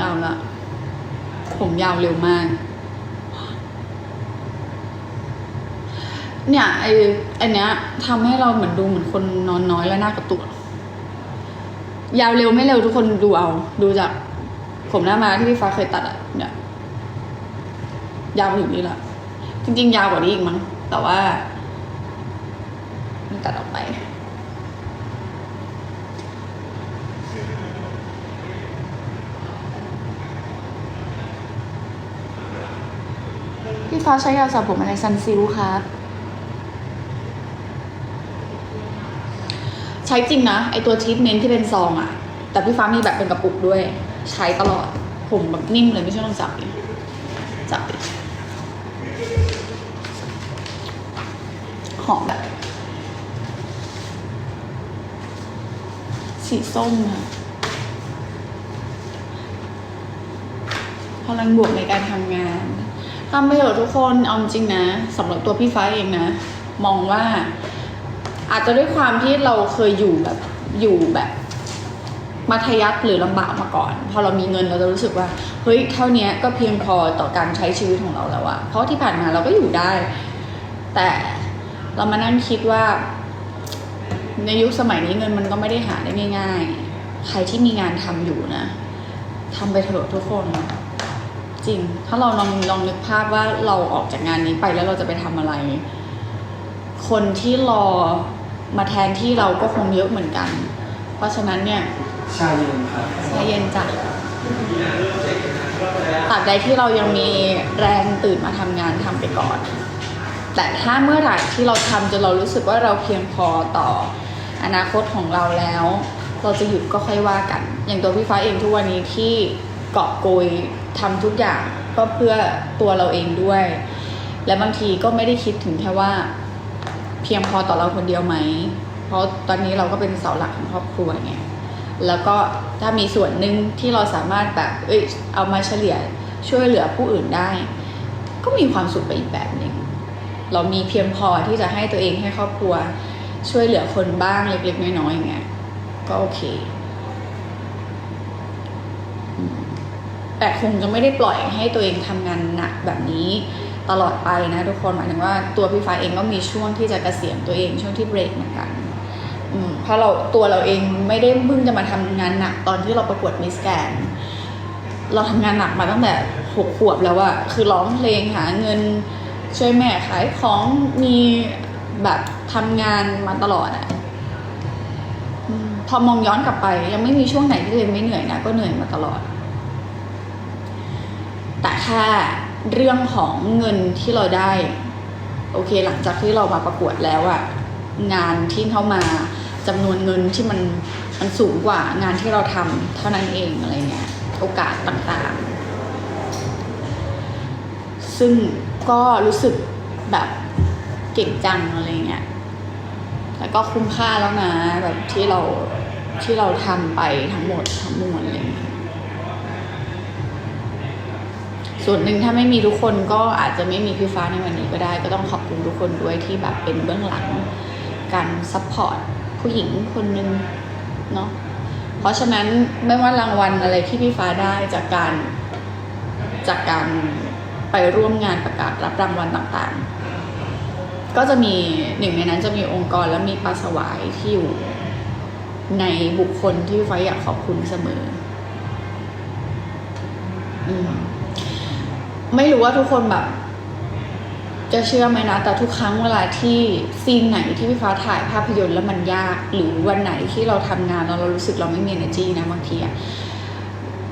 ยาวละ ผมยาวเร็วมาก เนี่ยไออันเนี้ยทำให้เราเหมือนดูเหมือนคนนอนน้อยและหน้ากระตุก ยาวเร็วไม่เร็วทุกคนดูเอา ดูจาก ผมหน้ามาที่พี่ฟ้าเคยตัดอะเนี่ย ยาวถึงนี้ละจริง ๆ ยาวกว่านี้อีกมั้งแต่ว่ามันตัดออกไป ฟ้าใช้ยาสระผมอะไรซันซิลครับใช้จริงนะไอตัวทรีทเมนที่เป็นซองอะแต่พี่ฟ้ามีแบบเป็นกระปุกด้วย ใช้ตลอดผมแบบนิ่มเลยไม่ใช่ต้องจับดิจับดิหอมแบบสีส้มค่ะพลังบวกในการทำงาน ทำไปเถอะทุกคนเอาจริงนะสำหรับตัวพี่ฟ้าเองนะ มองว่า อาจจะด้วยความที่เราเคยอยู่แบบอยู่แบบมัธยัสถ์หรือลำบากมาก่อน พอเรามีเงินเราจะรู้สึกว่า เฮ้ยเท่านี้ก็เพียงพอต่อการใช้ชีวิตของเราแล้วอะเพราะที่ผ่านมาเราก็อยู่ได้ แต่เรามานั่งคิดว่า ในยุคสมัยนี้เงินมันก็ไม่ได้หาได้ง่าย ๆ ใครที่มีงานทำอยู่นะทำไปเถอะทุกคน จริง ถ้าเราลองลองนึกภาพว่าเราออกจากงานนี้ไปแล้วเราจะไปทำอะไร คนที่รอมาแทนที่เราก็คงเยอะเหมือนกัน เพราะฉะนั้นเนี่ยชาเย็นครับชาเย็นจ้ะตราบใดที่เรายังมีแรงตื่นมาทำงานทำไปก่อน แต่ถ้าเมื่อไหร่ที่เราทำจนเรารู้สึกว่าเราเพียงพอต่ออนาคตของเราแล้ว เราจะหยุดก็ค่อยว่ากัน อย่างตัวพี่ฟ้าเองทุกวันนี้ที่เกาะโกยทำทุกอย่างก็เพื่อตัวเราเองด้วย และบางทีก็ไม่ได้คิดถึงแค่ว่า เพียงพอต่อเราคนเดียวไหม เพราะตอนนี้เราก็เป็นเสาหลักของครอบครัวไงแล้วก็ถ้ามีส่วนหนึ่งที่เราสามารถแบบเอ้ยเอามาเฉลี่ยช่วยเหลือผู้อื่นได้ ก็มีความสุขไปอีกแบบหนึ่งเรามีเพียงพอที่จะให้ตัวเองให้ครอบครัว ช่วยเหลือคนบ้างเล็กๆน้อยๆอย่างเงี้ยก็โอเคอืม แต่คงจะไม่ได้ปล่อยให้ตัวเองทำงานหนักแบบนี้ตลอดไปนะทุกคนหมายถึงว่าตัวพี่ฟ้าเองก็มีช่วงที่จะเกษียณตัวเองช่วงที่เบรกเหมือนกันเพราะเราตัวเราเองไม่ได้เพิ่งจะมาทำงานหนักตอนที่เราประกวดมิสแกนเราทำงานหนักมาตั้งแต่หกขวบแล้วอะคือร้องเพลงหาเงินช่วยแม่ขายของมีแบบทำงานมาตลอดอะพอมองย้อนกลับไป ยังไม่มีช่วงไหนที่ตัวเองไม่เหนื่อยนะก็เหนื่อยมาตลอด ค่เรื่องของเงินที่เราได้ โอเค หลังจากที่เรามาประกวดแล้วอะงานที่เข้ามาจำนวนเงินที่มันมันสูงกว่างานที่เราทำเท่านั้นเองอะไรเงี้ยโอกาสต่างๆ ซึ่งก็รู้สึกแบบเก่งจังอะไรเงี้ยแล้วก็คุ้มค่าแล้วนะแบบที่เราที่เราทำไปทั้งหมดทั้งมวลอะไรเงี้ย ส่วนหนึ่งถ้าไม่มีทุกคนก็อาจจะไม่มีพี่ฟ้าในวันนี้ก็ได้ ก็ต้องขอบคุณทุกคนด้วยที่แบบเป็นเบื้องหลัง การซัพพอร์ตผู้หญิงคนหนึ่งเนาะเพราะฉะนั้นไม่ว่ารางวัลอะไรที่พี่ฟ้าได้จากการจากการไปร่วมงานประกาศรับรางวัลต่างๆ ก็จะมีหนึ่งในนั้นจะมีองค์กรและมีปลาสวายที่อยู่ในบุคคลที่พี่ฟ้าอยากขอบคุณเสมอ อืม ไม่รู้ว่าทุกคนแบบ จะเชื่อไหมนะ แต่ทุกครั้งเวลาที่ซีนไหนที่พี่ฟ้าถ่ายภาพยนตร์แล้วมันยาก หรือวันไหนที่เราทำงานแล้วเรารู้สึกเราไม่มี energy นะบางทีอะ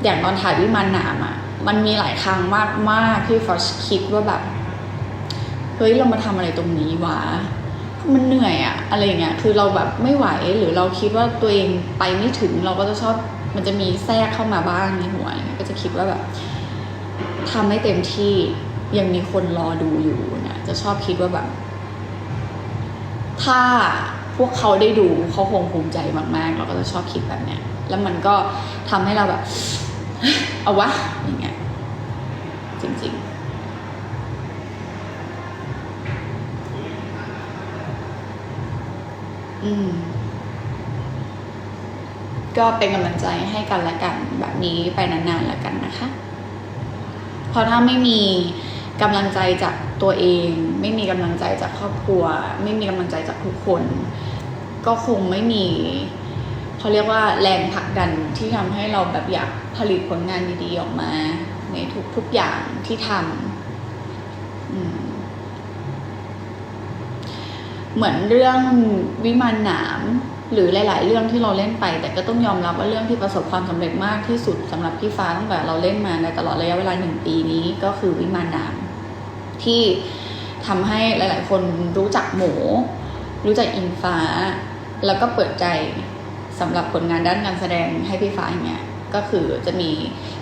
อย่างตอนถ่ายวิมานหนามอะมันมีหลายครั้งมากมากที่ฟ้าคิดว่าแบบ เฮ้ยเรามาทำอะไรตรงนี้วะมันเหนื่อยอะอะไรอย่างเงี้ยคือเราแบบไม่ไหวหรือเราคิดว่าตัวเองไปไม่ถึงเราก็จะชอบมันจะมีแทรกเข้ามาบ้างในหัวอะไรเงี้ยก็จะคิดว่าแบบ ทำให้เต็มที่ยังมีคนรอดูอยู่เนี่ยจะชอบคิดว่าแบบ ถ้าพวกเขาได้ดูเขาคงภูมิใจมากๆ เราก็จะชอบคิดแบบเนี้ย แล้วมันก็ทำให้เราแบบ เอาวะอย่างเงี้ยจริงๆอืมก็เป็นกำลังใจให้กันและกันแบบนี้ไปนานๆแล้วกันนะคะ เพราะถ้าไม่มีกำลังใจจากตัวเอง ไม่มีกำลังใจจากครอบครัว ไม่มีกำลังใจจากทุกคน ก็คงไม่มีเขาเรียกว่าแรงผลักดันที่ทำให้เราแบบอยากผลิตผลงานดีๆออกมา ในทุกๆอย่างที่ทำเหมือนเรื่องวิมานหนาม หรือหลาย ๆ เรื่องที่เราเล่นไป แต่ก็ต้องยอมรับว่าเรื่องที่ประสบความสำเร็จมากที่สุดสำหรับพี่ฟ้าตั้งแต่เราเล่นมาในตลอดระยะเวลาหนึ่งปีนี้ก็คือวิมานนามที่ทำให้หลาย ๆ คนรู้จักหมูรู้จักอิงฟ้า แล้วก็เปิดใจสำหรับผลงานด้านการแสดงให้พี่ฟ้าอย่างเงี้ยก็คือจะมี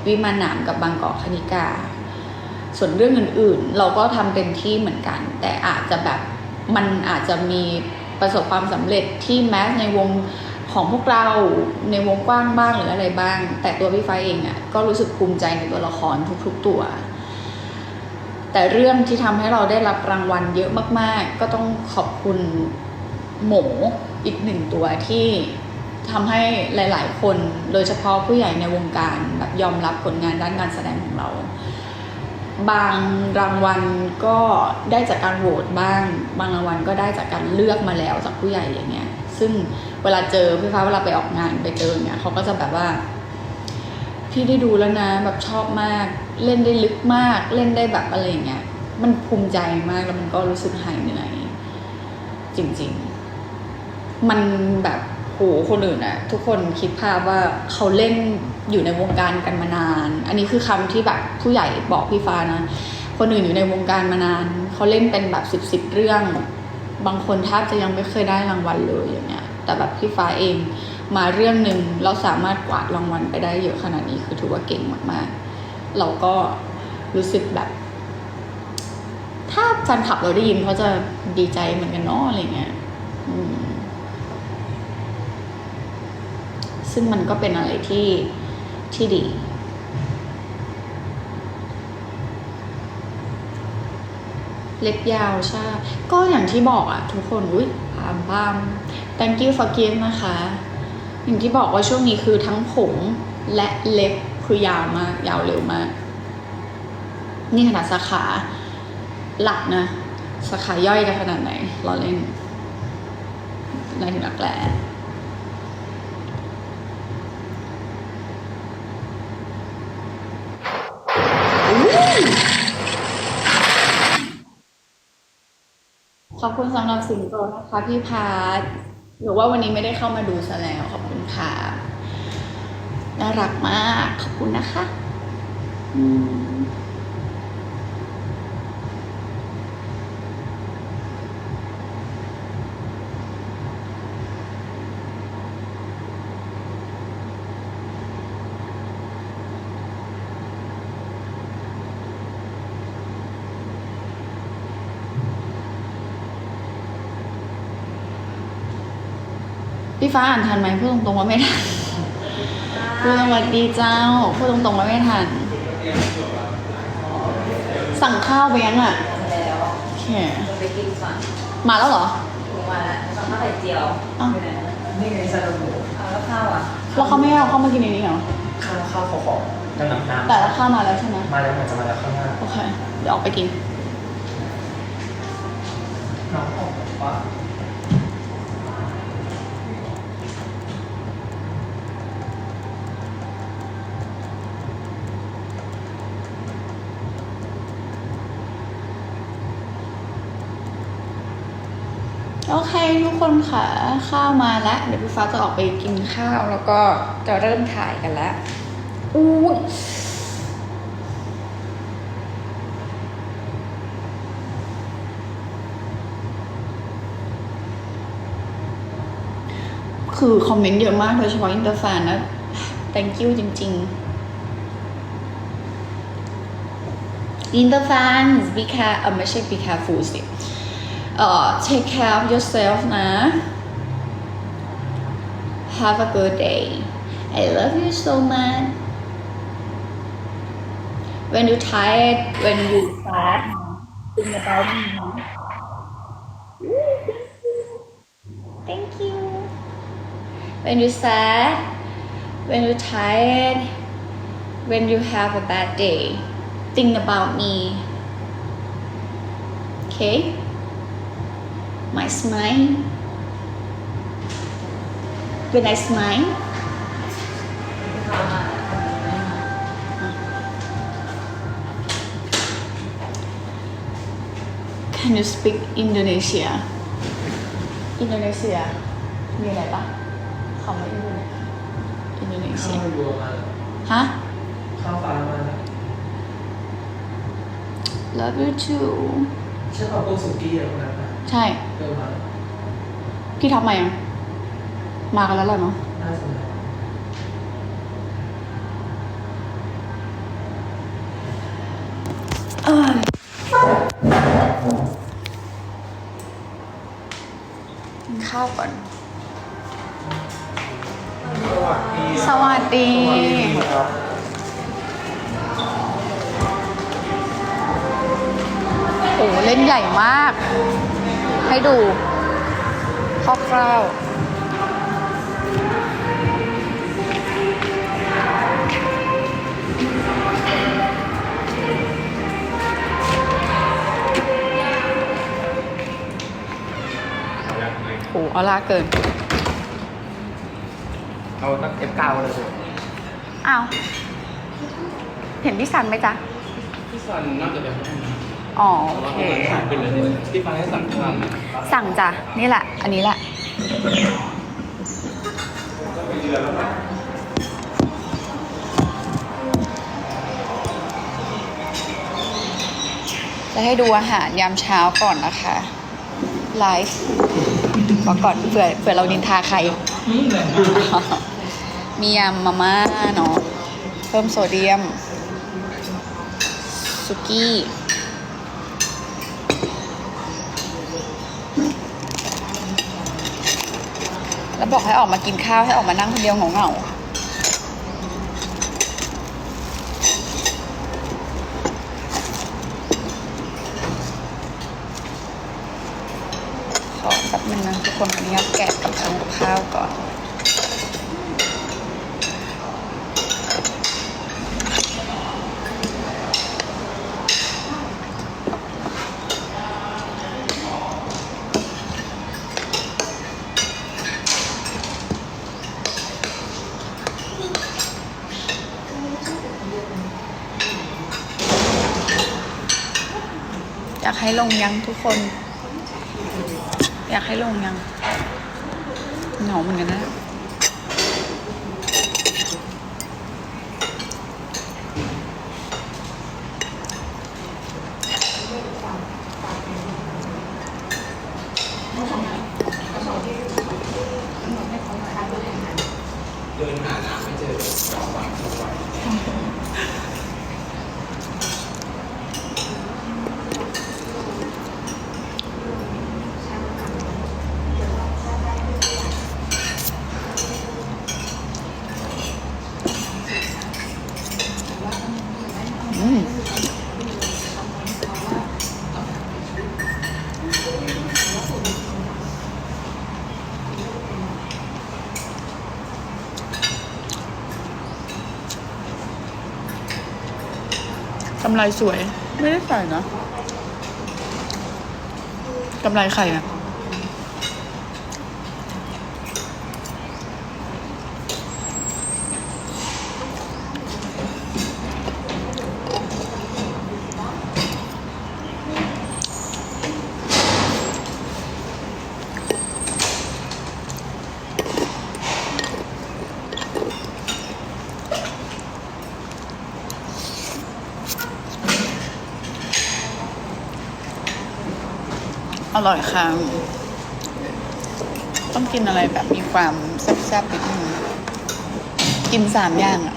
วิมานหนามกับบางกอกคณิกา ส่วนเรื่องอื่น ๆ เราก็ทำเต็มที่เหมือนกัน แต่อาจจะแบบมันอาจจะมี ประสบความสำเร็จที่แม้ในวงของพวกเราในวงกว้างบ้างหรืออะไรบ้าง แต่ตัวพี่ไฟเองอะ่ะก็รู้สึกภูมิใจในตัวละครทุกๆตัว แต่เรื่องที่ทำให้เราได้รับรางวัลเยอะมาก ๆ ก็ต้องขอบคุณหมูอีกหนึ่งตัวที่ทำให้หลาย ๆ คนโดยเฉพาะผู้ใหญ่ในวงการแบบยอมรับผลงานด้านการแสดงของเรา บางรางวัลก็ได้จากการโหวตบ้าง บางรางวัลก็ได้จากการเลือกมาแล้วจากผู้ใหญ่อย่างเงี้ย ซึ่งเวลาเจอพี่ฟ้าเวลาไปออกงานไปเจอเนี่ยเขาก็จะแบบว่า พี่ได้ดูแล้วนะแบบชอบมาก เล่นได้ลึกมาก เล่นได้แบบอะไรอย่างเงี้ยมันภูมิใจมากแล้วมันก็รู้สึกหายเหนื่อยจริง ๆ มันแบบโหคนอื่นอะทุกคนคิดภาพว่าเขาเล่น อยู่ในวงการกันมานาน อันนี้คือคำที่แบบผู้ใหญ่บอกพี่ฟ้านะ คนอื่นอยู่ในวงการมานาน เขาเล่นเป็นแบบสิบสิบเรื่อง บางคนแทบจะยังไม่เคยได้รางวัลเลยอย่างเงี้ย แต่แบบพี่ฟ้าเองมาเรื่องหนึ่งเราสามารถกวาดรางวัลไปได้เยอะขนาดนี้คือถือว่าเก่งมากๆ เราก็รู้สึกแบบ ถ้าแฟนคลับเราได้ยินเขาจะดีใจเหมือนกันเนาะอะไรเงี้ยซึ่งมันก็เป็นอะไรที่ ที่ดี เล็บยาวใช่ ก็อย่างที่บอกอะทุกคน อุ้ยพามพาม thank you for gift นะคะ อย่างที่บอกว่าช่วงนี้คือทั้งผมและเล็บคือยาวมาก ยาวเร็วมาก นี่ขนาดสาขาหลักนะ สาขาย่อยจะขนาดไหนรอเล่นในถึงหลักแหล่ ขอบคุณสำหรับสิงโตนะคะพี่พาร์ทหรือว่าวันนี้ไม่ได้เข้ามาดูซะแล้วขอบคุณค่ะน่ารักมาก ขอบคุณนะคะ อืม ฟ้าอ่านทันไหมพูดตรงๆว่าไม่ทันพูดสวัสดีเจ้าพูดตรงๆว่าไม่ทัน สั่งข้าวไปยังอะแล้วโอเคจะไปกินก่อนมาแล้วเหรอถึงวันละสั่งข้าวไข่เจียวอ้าวไปไหนนะนี่ไงซาลาโมเอาแล้วข้าวอะแล้วเขาไม่ให้เอาเข้ามากินในนี้เหรอข้าวข้าวขอของน้ำน้ำน้ำแต่ละข้าวมาแล้วใช่ไหมมาแล้วเหมือนจะมาแล้วข้างหน้าโอเคเดี๋ยวออกไปกินน้องออกบอกว่า โอเคทุกคนค่ะข้าวมาแล้วเดี๋ยวพี่ฟ้าจะออกไปกินข้าวแล้วก็จะเริ่มถ่ายกันแล้วอู้คือคอมเมนต์เยอะมากโดยเฉพาะอินเตอร์แฟนนะ thank you จริงๆ อินเตอร์แฟน be care ไม่ใช่ be careful สิ เอ่อ take care of yourself นะ have a good day I love you so much when you tired when you sad think about me นะ thank you when you sad when you're tired when you have a bad day think about me okay my smile when I smile พี่ฟ้ามาไม่มา Can you speak Indonesia อินโดนีเซีย มีอะไรปะคำว่าอินโดนีอินโดนีเซี ข้าวย บัวมาแล้ว ฮะ ข้าวฟ้ามาแล้ว Love you too ใช่ป่ะพวกสุกี้อะไรพวกนั้นนะ ใช่ เริ่มมาแล้ว พี่ทับมายังมากันแล้วล่ะเนาะน่าสนใจเอ้ยกินข้าวก่อนสวัสดีสวัสดีโอ้เล่นใหญ่มาก ให้ดูคร่าวๆโอ้เอาลาเกิน เอานักเอฟเก้าเลยอ้าว เห็นพี่สันไหมจ๊ะ พี่ซันน่าจะเป็นห้ องน้อ๋อำโอเค หายไปเลยเนี่ยที่ฟ้าให้สั่งทานนะสั่งจ้ะ นี่แหละ อันนี้แหละ จะให้ดูอาหารยามเช้าก่อนนะคะ ไลฟ์บอกก่อนเผื่อเผื่อเรานินทาใคร มียำมาม่าเนาะ เพิ่มโซเดียม สุกี้ แล้ว บอกให้ออกมากินข้าวให้ออกมานั่งคนเดียวเหงาๆขอแป๊บนึงนะทุกคนอันนี้แกะกับทำกับข้าวก่อน ลงยังทุกคน อยากให้ลงยังเหงาเหมือนกันนะเดินหาน้ำไม่เจอสองวันสองวัน ไรสวย ไม่ได้ใส่นะกำไรไข่อะ ร่อยค่ะ ต้องกินอะไรแบบมีความแซ่บๆนิดนึงกินสามอย่างอะ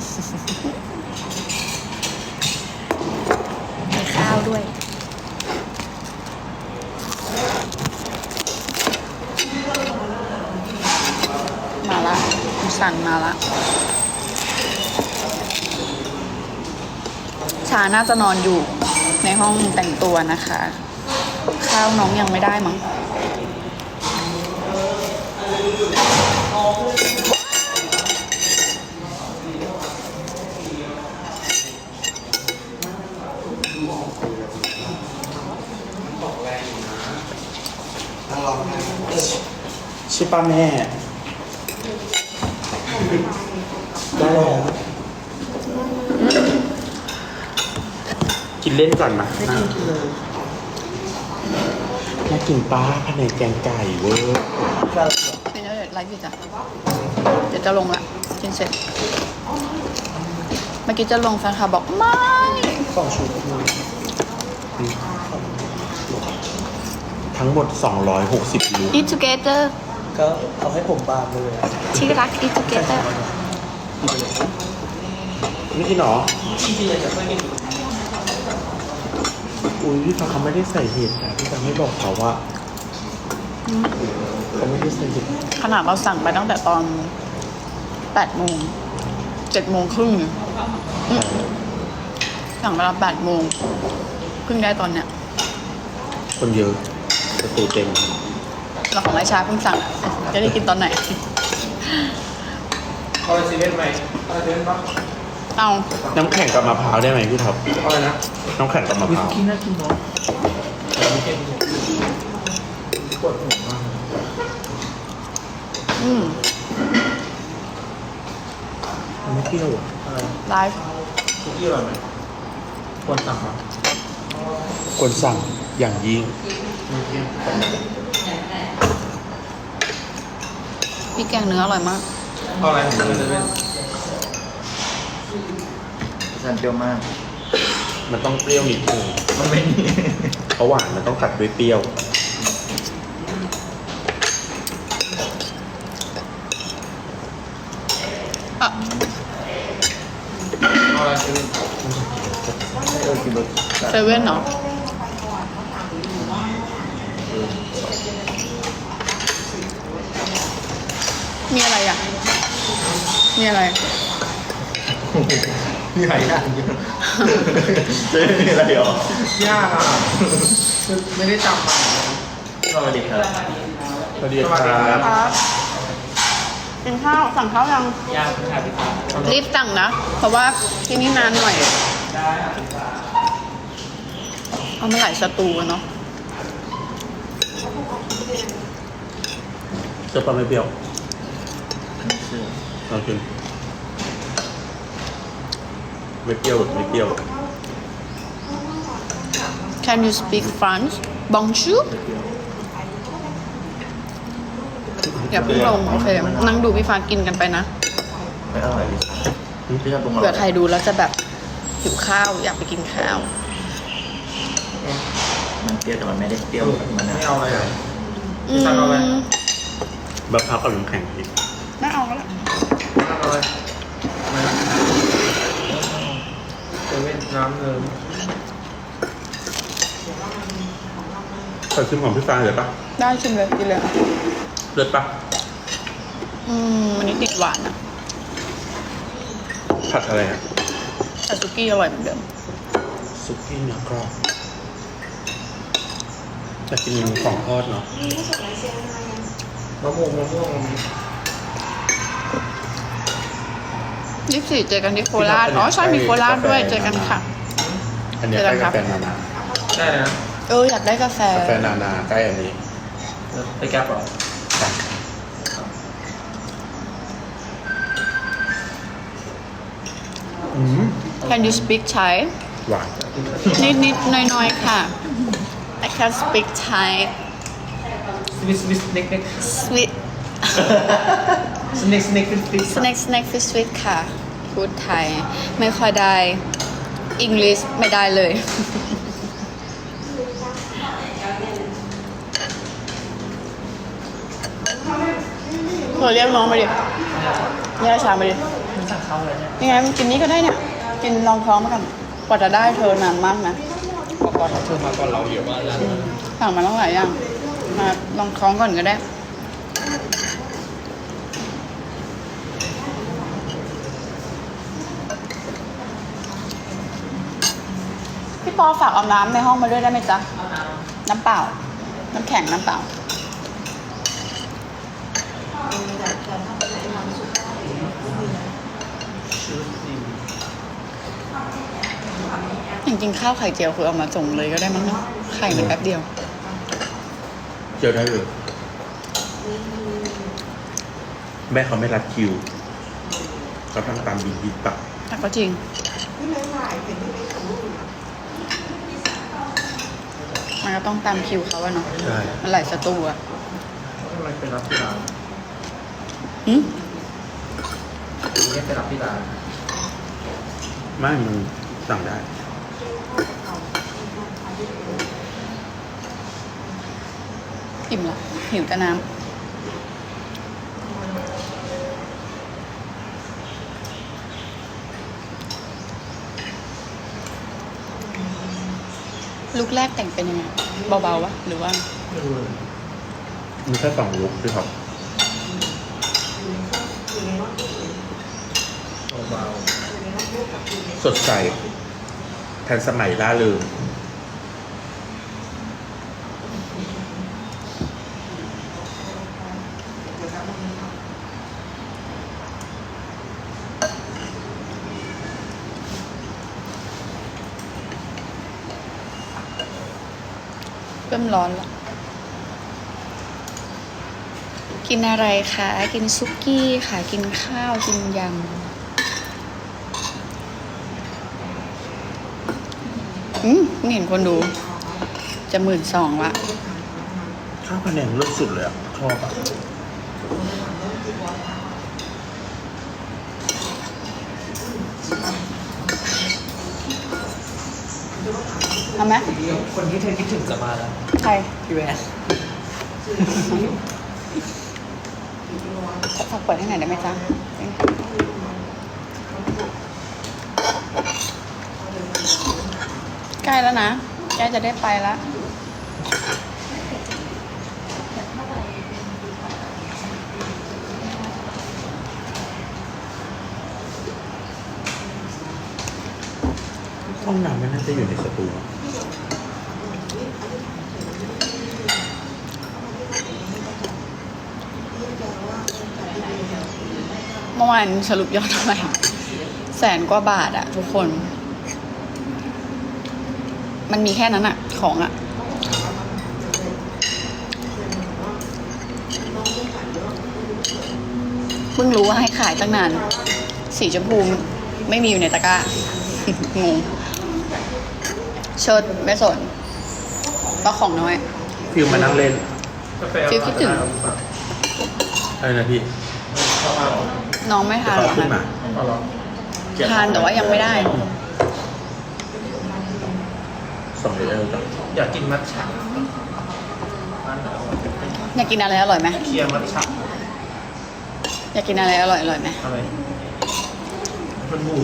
มีข้าวด้วย มาละสั่งมาละ ชาน่าจะนอนอยู่ในห้องแต่งตัวนะคะ ข้าวน้องยังไม่ได้มั้งชิป้าแม่ได้แล้วกินเล่นก่อนนะ ไม่กินเลย กินป้าภายในแกงไก่เวอร์เป็นแล้วเดี๋ยวไลฟ์อยู่จ้ะเดี๋ยวจะลงละกินเสร็จ เมื่อกี้จะลงแฟนคลับบอกไม่สองชุดทั้งหมด 260ลูก eat together ก็เอาให้ผมบางเลยที่รัก eat together ไม่กินหรอจริงๆ อยากจะไม่กินอุ้ยพี่ฟ้าเขาไม่ได้ใส่เห็ดนะพี่ฟ้าไม่บอกเขาว่าเขาไม่ได้ใส่เห็ดขนาดเราสั่งไปตั้งแต่ตอน8โมง7โมงครึ่งอืมสั่งเวลา8โมงเพิ่งได้ตอนเนี้ยคนเยอะประตูเต็มเราของไอ้ชาเพิ่งสั่งอะจะได้กินตอนไหนเอาอะไรซีเว่นไหมเอาอะไรซีเว่นปะเอาน้ำแข็งกับมะพร้าวได้ไหมพี่ท็อปเอาอะไรนะ น้ำแข็งกับมะวิพสร้าวกี้น่ากินเนาะไม่กินปวดหัวมากอืมมันไม่เปรี้ยวอะอะไรไลฟ์คุกกี้อร่อยไหมควรสั่งมั้ยควรสั่งอย่างยิ่งพี่แกงเนื้ออร่อยมากเอาอะไรของซีเว่นสันเปรี้ยวมาก มันต้องเปรี้ยวนิดนึงมันไม่มีเพราะหวานมันต้องตัดด้วยเปรี้ยว อะเอาอะไรซีเว่นเออกินรสชาติเซเว่นเนาะมีอะไรอะ มีอะไรมีหลายอย่างเย อะเจ๊มีอะไรหรอยากอะคือไม่ได้จำมาสวัสดีครับ สวัสดีคสวัสดีครัรับบกินข้าวสั่งข้าวยังยากค่ะพี่ฟ้ารีบสั่งนะ เพราะว่าที่นี่นานหน่อยเอามาหลายสตูอะเนาะเสื้อปลาไม่เปรี้ยวไม่เชื่อลองกิน ไม่เปรี้ยวแบบไม่เปรี้ยว Can you speak French Bonjour อย่าเพิ่งลงโอเค นั่งดูพี่ฟ้ากินกันไปนะ ไม่อร่อยดิพี่ชอบปรุงอร่เผื่ออยใครดูแล้วจะแบบหิวข้าวอยากไปกินข้าว มันเปรี้ยวแต่มันไม่ได้เปรี้ยวแบบมันไม่นะเอาอะไรอะ อืพี่ฟ้าเอาอะไรมมะพร้าวกับน้ำแข็งพี่ ไม่เอาก็แล้ว เอาอะไร เซเว่นน้ำเงินขอชิมของพี่ฟ้าเลยปะได้ชิมเลยกินเลยเลือดปะอืมวันนี้ติดหวานอะผัดอะไรอะแต่ซุกี้อร่อยเหมือนเดิม ซุกี้เนื้อกรอบจะกินของทอดเนาะมะม่วงมะม่วง ยี่สิบสี่เจอกันที่โคราช อ๋อใช่มีโคราชด้วย เจอกันค่ะ อันเนี้ยเจอใกกัล้นครักาบแฟนานา ได้นะเอออยากได้กาแฟ กาแฟนานาใกล้อันนี้ไปแก๊ปเหรออืม Can you speak Thai หวานนิดนิดหน่อยหน่อยๆค่ะ I can speak Thai สนิกสนิกสนิก sweet สนิกสนิกสนิก snack snack fish sweet ค่ะ พูดไทย ไม่ค่อยได้ English ไม่ได้เลย เธอเรียกน้องมาดิเรียกอาชามาดิมันสั่งเขาเลยเนี่ยยังไงมันกินนี้ก็ได้เนี่ย กินลองท้องมากันกว่าจะได้เธอนานมากนะก่อนเธอมาก่อนเราเยอะมากแล้วสั่งมาตั้งหลายอย่าง มาลองท้องก่อนก็ได้ พี่ปอฝากเอาน้ำในห้องมาด้วยได้ไหมจ๊ะ น้ำเปล่า น้ำแข็งน้ำเปล่า จริงๆข้าวไข่เจียวคือเอามาส่งเลยก็ได้มั้งเนอะไข่มันแป๊บเดียว เจียวได้เลยแม่เขาไม่รัดคิวเขาทำตามบินบินปักแต่ก็จริงมัน ก็ต้องตามคิวเขาอะเนาะใช่มันหลายสตูอะทำไมไปรับที่ร้านหึทีนี้ไปรับที่ร้านไม่มันสั่งได้ อิ่มละหิวแต่น้ำ ลุกแรกแต่งเป็นยังไงเบาๆวะหรือว่าไม่รู้เลยมีแค่สองลุกด้วยครับเบาสดใสทันสมัยล่าเริง ริ่มร้อนละกินอะไรคะ กินซุกี้ค่ะ กินข้าว กินยำอืมไม่เห็นคนดู จะหมื่นสองละข้าวพะแนงเลิศสุดเลยอะชอบอะเอาไหมๆคนที่เธอคิดถึงจะมาแล้ว ใคร พี่แวนฝากเปิดให้หน่อยได้ไหมจ๊ะใกล้แล้วนะใกล้จะได้ไปแล้วห้องน้ำไม่น่าจะอยู่ในสตูอะ เมื่อวานสรุปยอดเท่าไหร่แสนกว่าบาทอะทุกคน มันมีแค่นั้นอะของอะเพิ่งรู้ว่าให้ขายตั้งนาน สีชมพูไม่มีอยู่ในตะกร้า งงเชิดไม่สนก็ของน้อย ฟิลมานั่งเล่นกาแฟฟิลคิดถึง อะไรนะพี่ น้องไม่ทานหรเขาอกขึ้นมานะเอาเหรอทานแต่ว่ายังไม่ได้ สองเดือนจ้ะอยากกินมัทฉะร้านไหนอร่อยอยากกินอะไรอร่อยไหมเคลียร์มัทฉะอยากกินอะไรอร่อยอร่อยไหมอะไรมันหมู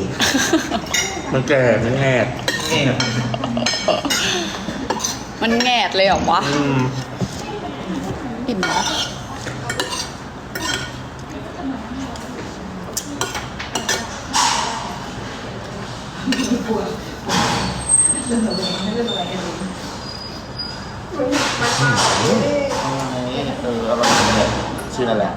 มันแก่มันแงดเองมันแงดเลยเหรอวะอืมอิ่มเหรอ เอออร่อยเลยชื่อนั่นแหละ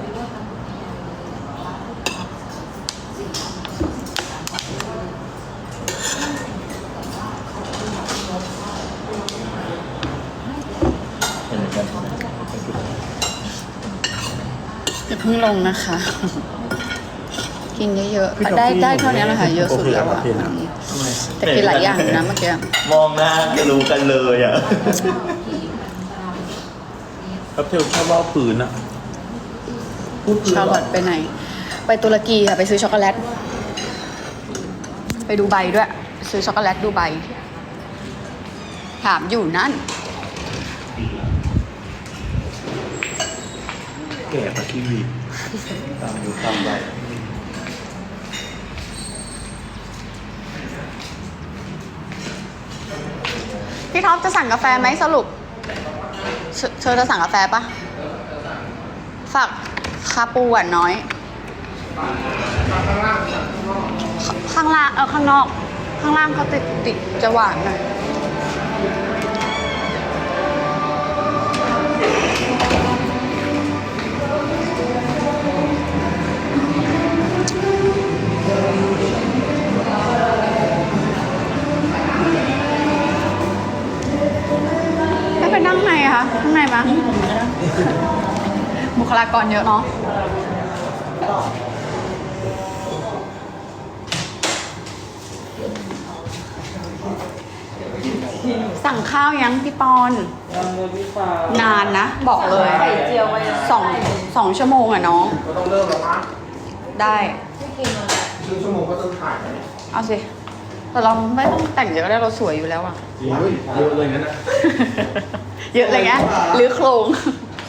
เห็นเหมือนกันอย่าเพิ่งลงนะคะ กินเยอะๆได้ได้เท่านี้แหละค่ะเยอะสุดแล้วอะ แต่กินหลายอย่างอยู่นะเมื่อกี้มองหน้าก็รู้กันเลยอะครับเทลชอบว่าปืนอะชาร์ลอตไปไหน ไปตุรกีค่ะ ไปซื้อช็อกโกแลต ไปดูใบด้วย ซื้อช็อกโกแลตดูใบ ถามอยู่นั่น แก่ปะทีวีตามอยู่ตามไป พี่ท็อปจะสั่งกาแฟไหมสรุปเชเธอจะสั่งกาแฟปะฝากคาปูหวานน้อย ข้างล่างเออข้างนอก ข้างล่างเขาติดติดจะหวานหน่อย นั่งไหนอะคะข้างในปะบุคลากรเยอะเนาะสั่งข้าวยังพี่ปอนยังเลยพี่ฟ้านานนะ บอกเลยไข่เจียวไปสองสองชั่วโมงอะน้องก็ต้องเริ่มแล้วมั้งได้ไม่กินเลยครึ่งชั่วโมงก็ต้องถ่ายแล้วเนี่ยเอาสิ แต่เราไม่ต้องแต่งเยอะก็ได้เราสวยอยู่แล้วอะจริงเฮ้ยเยอะเลยงั้นนะ เยอะเลยไงหรือโครง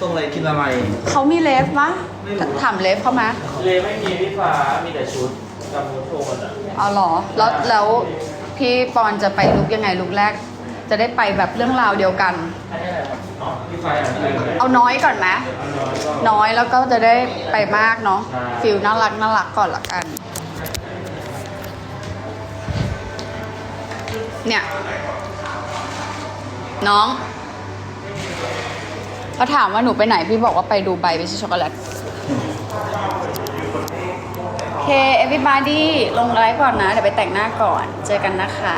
ต้องอะไรกินอะไร เขามีเลฟปะไม่รู้ ถามเลฟเขาไหมเลยไม่มีพี่ฟ้ามีแต่ชุดจำมุโทนอะเอาเหรอแล้วแล้วพี่ปอนจะไปลุกยังไงลุกแรก จะได้ไปแบบเรื่องราวเดียวกัน อันนี้อะไรครับอ๋อพี่ฟ้าอย่างไรเลยเอาน้อยก่อนไหมเอาน้อยก็น้อยแล้วก็จะได้ไปมากเนาะใช่ฟิลน่ารักน่ารักก่อนละกัน เนี่ย น้อง เขาถามว่าหนูไปไหนพี่บอกว่าไปดูใบไปชิช็อกโกแลตโอเค everybody ลงไลฟ์ก่อนนะ เดี๋ยวไปแต่งหน้าก่อน เจอกันนะคะ